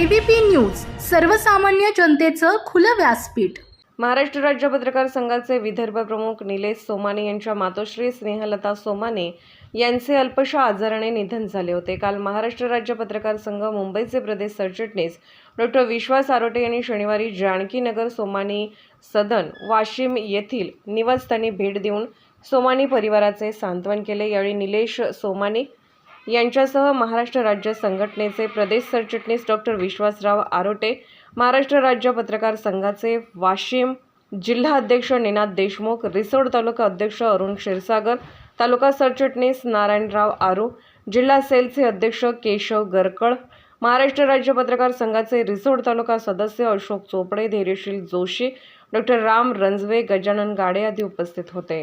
ABP news सर्वसामान्य जनतेचं खुलं व्यासपीठ. महाराष्ट्र राज्य पत्रकार संघाचे विदर्भ प्रमुख निलेश सोमाने यांच्या मातोश्री स्नेहलता सोमाने यांचे अल्पशा आजाराने निधन झाले होते. काल महाराष्ट्र राज्य पत्रकार संघ मुंबईचे प्रदेश सरचिटणीस डॉक्टर विश्वास आरोटे यांनी शनिवारी जानकीनगर सोमानी सदन वाशिम येथील निवासस्थानी भेट देऊन सोमानी परिवाराचे सांत्वन केले. यावेळी निलेश सोमानी यांच्यासह महाराष्ट्र राज्य संघटनेचे प्रदेश सरचिटणीस डॉक्टर विश्वासराव आरोटे महाराष्ट्र राज्य पत्रकार संघाचे वाशिम जिल्हा अध्यक्ष निनाद देशमुख रिसोड तालुका अध्यक्ष अरुण क्षीरसागर तालुका सरचिटणीस नारायणराव आरू जिल्हा सेलचे अध्यक्ष केशव गरकळ महाराष्ट्र राज्य पत्रकार संघाचे रिसोड तालुका सदस्य अशोक चोपडे धैर्यशील जोशी डॉक्टर राम रंजवे गजानन गाडे आदी उपस्थित होते.